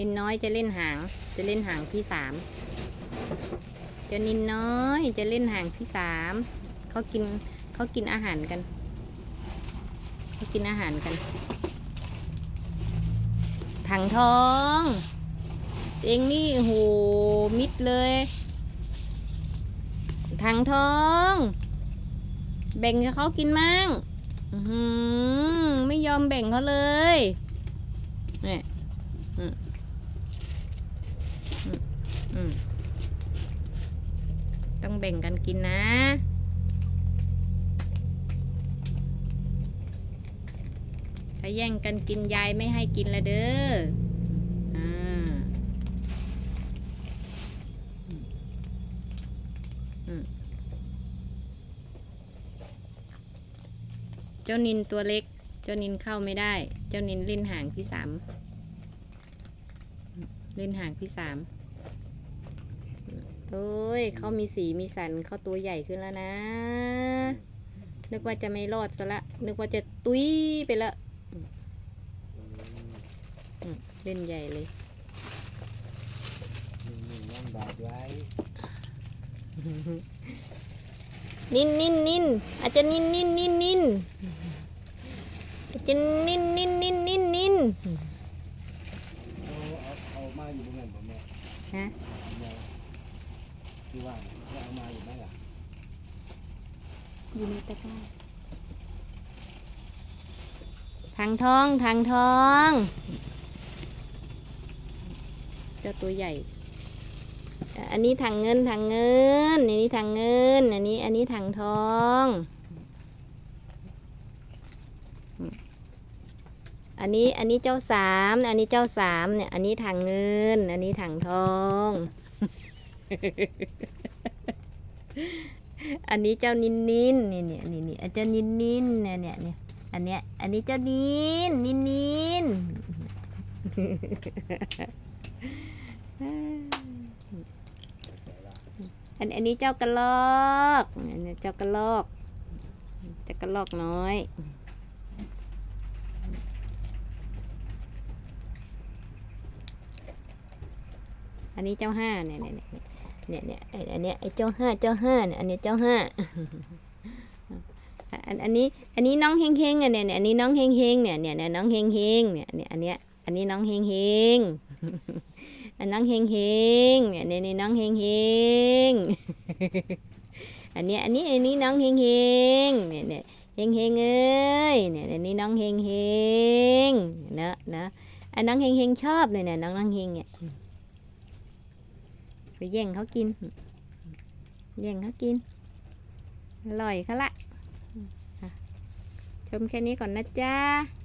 นินน้อยจะเล่นหาง จะเล่นหางพี่สามเจ้านินน้อยจะเล่นหางพี่สามเขากินเขากินอาหารกันเขากินอาหารกัน ถังทอง เองนี่โหมิดเลย ถังทอง แบ่งให้เขากินมั่งไม่ยอมแบ่งเขาเลยเนี่ยอืมอืมอืม ต้องแบ่งกันกินนะถ้าแย่งกันกินยายไม่ให้กินละเด้ออ่าอืมเจ้านินตัวเล็ก เจ้านินเข้าไม่ได้ เจ้านินเล่นห่างพี่สาม เล่นห่างพี่สามโอ้ยเขามีสีมีสันเขาตัวใหญ่ขึ้นแล้วนะ นึกว่าจะไม่รอดซะละ นึกว่าจะตุ้ยไปละอืมเล่นใหญ่เลยนี่นี่ยังบาดไว้นินนินนินอาจจะนินนินนินนินอาจจะนินนินนินนินนินเอาเอาเอามาอยู่บนเงินผมแม่ฮะแม่ที่ว่าเนี่ยเอามาอยู่ไหมล่ะอยู่ในตะกร้าทางทองทางทองเจ้าตัวใหญ่ อันนี้ถังเงินถังเงิน อันนี้ถังเงิน อันนี้ อันนี้ถังทอง อันนี้อันนี้เจ้าสามอันนี้เจ้าสามเนี่ย อันนี้ถังเงิน อันนี้ถังทอง อันนี้เจ้านินนินนี่เนี่ยนี่นี่เจ้านินนินเนี่ยเนี่ยเนี่ยอันเนี้ยอันนี้เจ้านินนินนินอันอันนี้เจ้ากระลอกอันนี้เจ้ากระลอกเจ้ากระลอกน้อย อันนี้เจ้าห้าเนี่ยเนี่ยเนี่ยเนี่ยเนี่ยอันเนี้ยไอ้เจ้าห้าเจ้าห้าเนี่ยอันนี้เจ้าห้าอันอันนี้อันนี้น้องเฮงเฮงอะเนี่ยเนี่ยอันนี้น้องเฮงเฮงเนี่ยเนี่ยเนี่ยน้องเฮงเฮงเนี่ยเนี่ยอันเนี้ยอันนี้น้องเฮงเฮงอันน้องเฮงเฮงเนี่ยเนี่ยนี่น้องเฮงเฮงอันเนี้ยอันนี้อันนี้น้องเฮงเฮงเนี่ยเนี่ยเฮงเฮงเอ้ยเนี่ยเนี่ยนี่น้องเฮงเฮงเนอะเนอะอันน้องเฮงเฮงชอบเลยเนี่ยน้องน้องเฮงเนี่ย ไปแย่งเขากิน แย่งเขากิน อร่อยเขาละอะชมแค่นี้ก่อนนะจ๊ะ